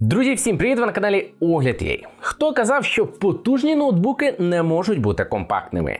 Друзі, всім привіт! Ви на каналі Огляд.ua. Хто казав, що потужні ноутбуки не можуть бути компактними?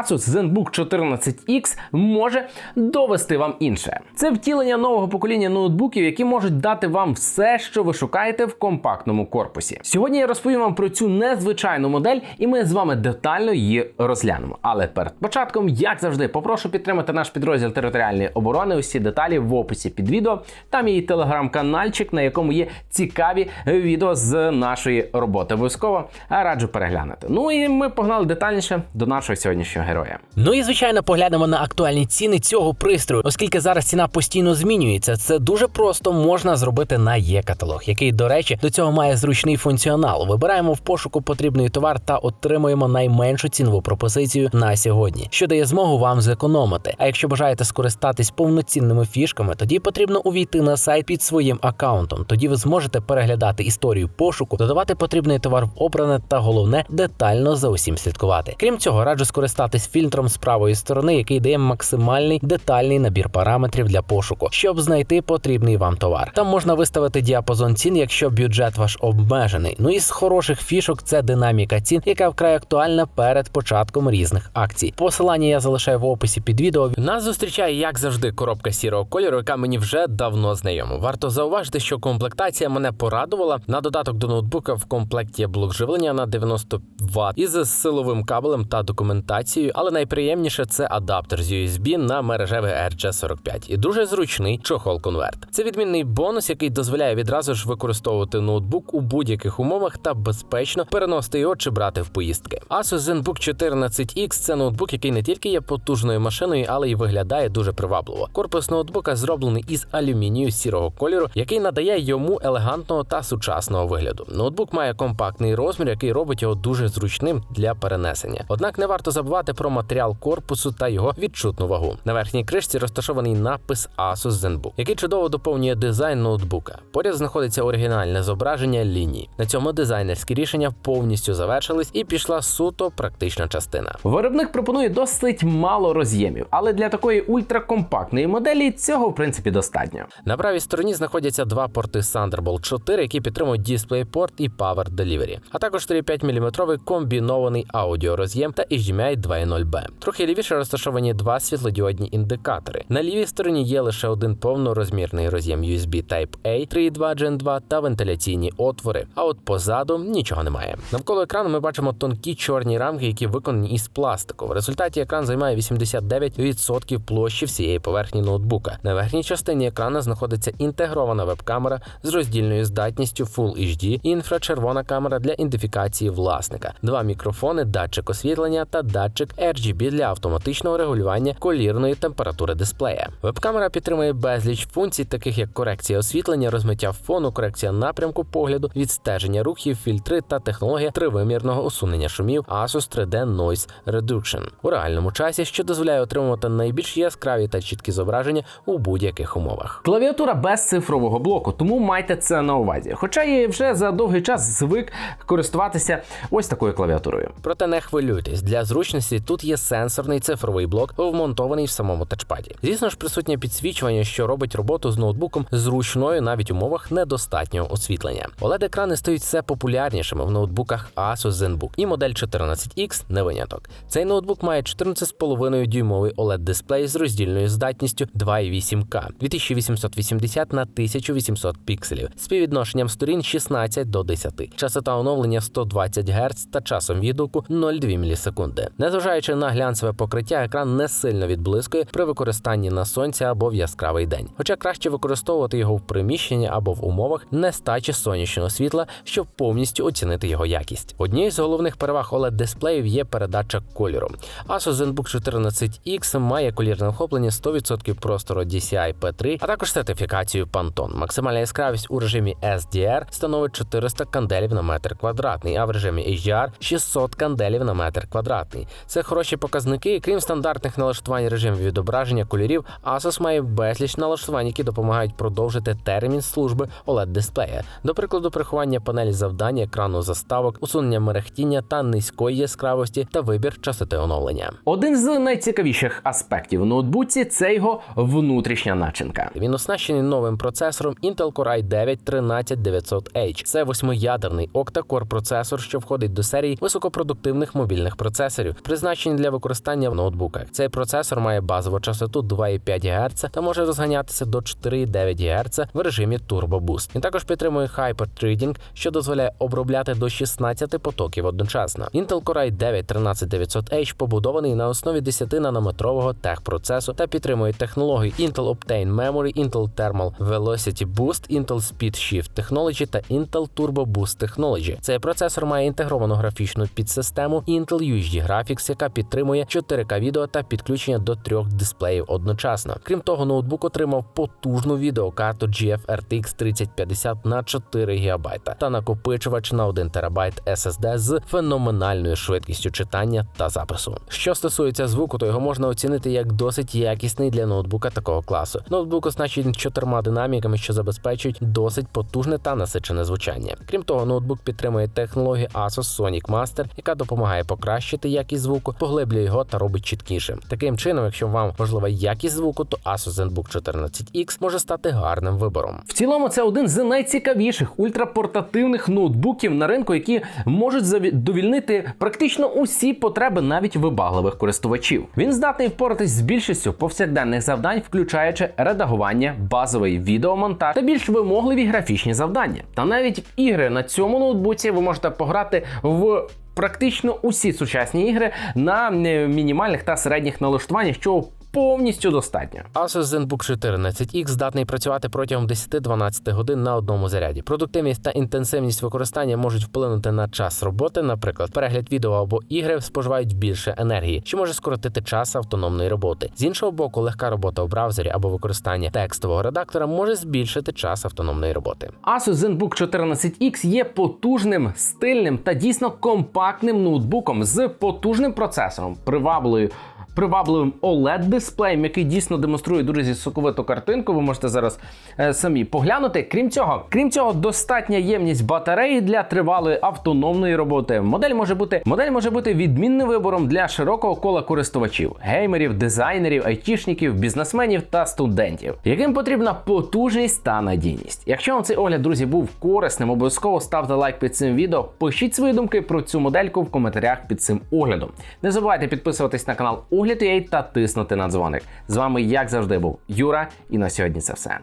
Asus ZenBook 14X може довести вам інше. Це втілення нового покоління ноутбуків, які можуть дати вам все, що ви шукаєте в компактному корпусі. Сьогодні я розповім вам про цю незвичайну модель, і ми з вами детально її розглянемо. Але перед початком, як завжди, попрошу підтримати наш підрозділ територіальної оборони. Усі деталі в описі під відео. Там є телеграм-канальчик, на якому є цікаві відео з нашої роботи. Обов'язково раджу переглянути. Ну і ми погнали детальніше до нашого сьогоднішнього героя. Ну і звичайно поглянемо на актуальні ціни цього пристрою, оскільки зараз ціна постійно змінюється. Це дуже просто можна зробити на є-каталог, який, до речі, до цього має зручний функціонал. Вибираємо в пошуку потрібний товар та отримуємо найменшу цінову пропозицію на сьогодні, що дає змогу вам зекономити. А якщо бажаєте скористатись повноцінними фішками, тоді потрібно увійти на сайт під своїм аккаунтом. Тоді ви зможете переглядати історію пошуку, додавати потрібний товар в обране та головне детально за усім слідкувати. Крім цього, раджу скористатись фільтром з правої сторони, який дає максимальний детальний набір параметрів для пошуку, щоб знайти потрібний вам товар. Там можна виставити діапазон цін, якщо бюджет ваш обмежений. Ну і з хороших фішок це динаміка цін, яка вкрай актуальна перед початком різних акцій. Посилання я залишаю в описі під відео. Нас зустрічає, як завжди, коробка сірого кольору, яка мені вже давно знайома. Варто зауважити, що комплектація мене порадувала. На додаток до ноутбука в комплекті є блок живлення на 90 Вт із силовим кабелем та документацією, але найприємніше це адаптер з USB на мережевий RJ45 і дуже зручний чохол-конверт. Це відмінний бонус, який дозволяє відразу ж використовувати ноутбук у будь-яких умовах та безпечно переносити його чи брати в поїздки. Asus ZenBook 14X – це ноутбук, який не тільки є потужною машиною, але й виглядає дуже привабливо. Корпус ноутбука зроблений із алюмінію сірого кольору, який надає йому елегантного та сучасного вигляду. Ноутбук має компактний розмір, який робить його дуже зручним для перенесення. Однак не варто забувати про матеріал корпусу та його відчутну вагу. На верхній кришці розташований напис Asus ZenBook, який чудово доповнює дизайн ноутбука. Поряд знаходиться оригінальне зображення лінії. На цьому дизайнерські рішення повністю завершились і пішла суто практична частина. Виробник пропонує досить мало роз'ємів, але для такої ультракомпактної моделі цього в принципі достатньо. На правій стороні знаходяться два порти Thunderbolt 4, які підтримують DisplayPort і Power Delivery, а також 3,5 мм комбінований аудіороз'єм та HDMI 2.0B. Трохи лівіше розташовані два світлодіодні індикатори. На лівій стороні є лише один повнорозмірний роз'єм USB Type-A 3.2 Gen 2 та вентиляційні отвори. А от позаду нічого немає. Навколо екрану ми бачимо тонкі чорні рамки, які виконані із пластику. В результаті екран займає 89% площі всієї поверхні ноутбука. На верхній частині екрана знаходиться інтегрована веб-камера з роздільною здатністю Full HD інфрачервона камера для ідентифікації власника, два мікрофони, датчик освітлення та датчик RGB для автоматичного регулювання колірної температури дисплея. Веб-камера підтримує безліч функцій, таких як корекція освітлення, розмиття фону, корекція напрямку погляду, відстеження рухів, фільтри та технологія тривимірного усунення шумів Asus 3D Noise Reduction у реальному часі, що дозволяє отримувати найбільш яскраві та чіткі зображення у будь-яких умовах. Клавіатура без цифрового блоку, тому майте це на увазі. Хоча я вже за довгий час звик користуватися ось такою клавіатурою. Проте не хвилюйтесь, для зручності тут є сенсорний цифровий блок, вмонтований в самому тачпаді. Звісно ж, присутнє підсвічування, що робить роботу з ноутбуком зручною навіть в умовах недостатнього освітлення. oled екрани стають все популярнішими в ноутбуках Asus ZenBook, і модель 14X не виняток. Цей ноутбук має 14,5 дюймовий oled дисплей з роздільною здатністю 2,8К 2880 на 1800 пікселів, співвідношенням сторін 16 до 10. Частота оновлення 120 Гц та часом відгуку 0,2 мілісекунди. Незважаючи на глянцеве покриття, екран не сильно відблискує при використанні на сонці або в яскравий день. Хоча краще використовувати його в приміщенні або в умовах нестачі сонячного світла, щоб повністю оцінити його якість. Однією з головних переваг oled дисплеїв є передача кольору. Asus ZenBook 14X має колірне охоплення 100% простору DCI P3, а також сертифікацію Pantone. Максимальна яскравість у режимі SDR становить 400 канделів на метр квадратний, а в режимі HDR 600 канделів на метр квадратний. Це хороші показники. і Крім стандартних налаштувань режимів відображення кольорів, Asus має безліч налаштувань, які допомагають продовжити термін служби oled дисплея. До прикладу, приховання панелі завдання, екрану заставок, усунення мерехтіння та низької яскравості та вибір частоти оновлення. Один з найцікавіших аспектів в ноутбуці це його внутрішня начинка. Він оснащений новим процесором Intel Core i9 13900H. Це восьмиядерний октакор процесор, що входить до серії високопродуктивних мобільних процесорів, призначені для використання в ноутбуках. Цей процесор має базову частоту 2,5 ГГц та може розганятися до 4,9 ГГц в режимі Turbo Boost. Він також підтримує Hyper Threading, що дозволяє обробляти до 16 потоків одночасно. Intel Core i 9 13900H побудований на основі 10-нанометрового техпроцесу та підтримує технології Intel Optane Memory, Intel Thermal Velocity Boost, Intel Speed Shift Technology та Intel Turbo Boost Technology. Цей процесор має інтегровану графічну підсистему Intel UHD Graphics, яка підтримує 4К відео та підключення до трьох дисплеїв одночасно. Крім того, ноутбук отримав потужну відеокарту GF RTX 3050 на 4 ГБ та накопичувач на 1 ТБ SSD з феноменальною швидкістю читання та запису. Що стосується звуку, то його можна оцінити як досить якісний для ноутбука такого класу. Ноутбук оснащений чотирма динаміками, що забезпечують досить потужне та насичене звучання. Крім того, ноутбук підтримує технологію Asus Sonic Master, яка допомагає покращити якість звуку, поглиблює його та робить чіткішим. Таким чином, якщо вам важлива якість звуку, то Asus ZenBook 14X може стати гарним вибором. В цілому, це один з найцікавіших ультрапортативних ноутбуків на ринку, які можуть задовільнити практично усі потреби навіть вибагливих користувачів. Він здатний впоратись з більшістю повсякденних завдань, включаючи редагування, базовий відеомонтаж та більш вимогливі графічні завдання. Та навіть в ігри на цьому ноутбуці ви можете пограти в. Практично усі сучасні ігри на е, мінімальних та середніх налаштуваннях, що повністю достатньо. Asus ZenBook 14X здатний працювати протягом 10-12 годин на одному заряді. Продуктивність та інтенсивність використання можуть вплинути на час роботи. Наприклад, перегляд відео або ігри споживають більше енергії, що може скоротити час автономної роботи. З іншого боку, легка робота у браузері або використання текстового редактора може збільшити час автономної роботи. Asus ZenBook 14X є потужним, стильним та дійсно компактним ноутбуком з потужним процесором, привабливою. Привабливим oled дисплеєм, який дійсно демонструє дуже соковиту картинку. Ви можете зараз е, самі поглянути. Крім цього, крім цього, достатня ємність батареї для тривалої автономної роботи. Модель може бути модель може бути відмінним вибором для широкого кола користувачів, геймерів, дизайнерів, айтішників, бізнесменів та студентів, яким потрібна потужність та надійність. Якщо вам цей огляд, друзі, був корисним, обов'язково ставте лайк під цим відео. Пишіть свої думки про цю модельку в коментарях під цим оглядом. Не забувайте підписуватись на канал Огляд.ua та тиснути на дзвоник. З вами, як завжди, був Юра, і на сьогодні це все.